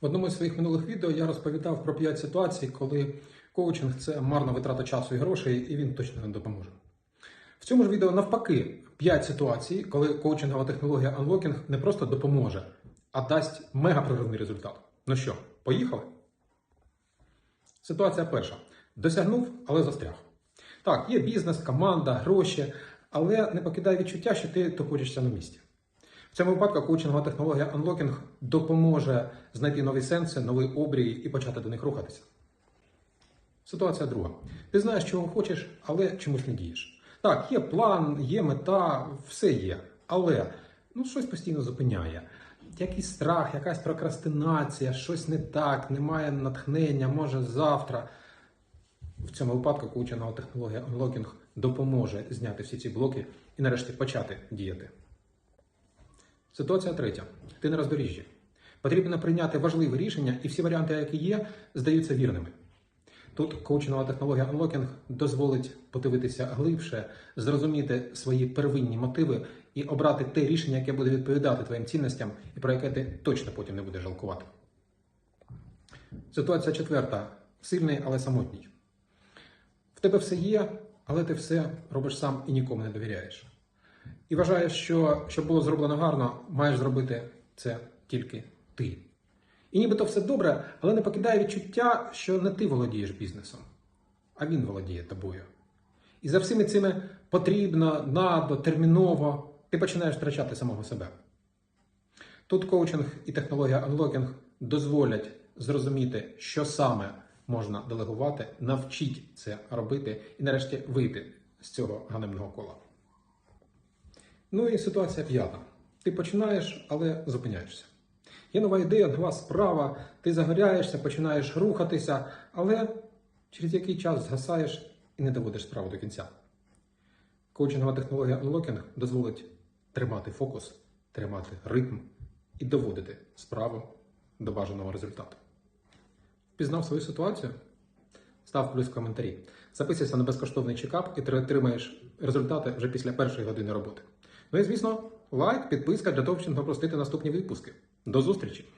В одному з своїх минулих відео я розповідав про 5 ситуацій, коли коучинг це марна витрата часу і грошей, і він точно не допоможе. В цьому ж відео навпаки 5 ситуацій, коли коучингова технологія Unlocking не просто допоможе, а дасть мегапроривний результат. Ну що, поїхали? Ситуація перша. Досягнув, але застряг. Так, є бізнес, команда, гроші, але не покидає відчуття, що ти топоришся на місці. В цьому випадку коучингова технологія Unlocking допоможе знайти нові сенси, нові обрії і почати до них рухатися. Ситуація друга. Ти знаєш, чого хочеш, але чомусь не дієш. Так, є план, є мета, все є. Але ну, щось постійно зупиняє. Якийсь страх, якась прокрастинація, щось не так, немає натхнення, може завтра. В цьому випадку коучингова технологія Unlocking допоможе зняти всі ці блоки і нарешті почати діяти. Ситуація третя. Ти на роздоріжжі. Потрібно прийняти важливе рішення, і всі варіанти, які є, здаються вірними. Тут коучингова технологія Unlocking дозволить подивитися глибше, зрозуміти свої первинні мотиви і обрати те рішення, яке буде відповідати твоїм цінностям і про яке ти точно потім не будеш жалкувати. Ситуація четверта. Сильний, але самотній. В тебе все є, але ти все робиш сам і нікому не довіряєш. І вважаєш, що щоб було зроблено гарно, маєш зробити це тільки ти. І нібито все добре, але не покидає відчуття, що не ти володієш бізнесом, а він володіє тобою. І за всіми цими потрібно, надо, терміново, ти починаєш втрачати самого себе. Тут коучинг і технологія Unlocking дозволять зрозуміти, що саме можна делегувати, навчіть це робити і нарешті вийти з цього ганебного кола. Ну і ситуація п'ята. Ти починаєш, але зупиняєшся. Є нова ідея, нова справа, ти загоряєшся, починаєш рухатися, але через який час згасаєш і не доводиш справу до кінця. Коучингова технологія Unlocking дозволить тримати фокус, тримати ритм і доводити справу до бажаного результату. Впізнав свою ситуацію? Став плюс в коментарі. Записуйся на безкоштовний чекап і ти отримаєш результати вже після першої години роботи. Ну і звісно, лайк, підписка для того, щоб не пропустити наступні випуски. До зустрічі!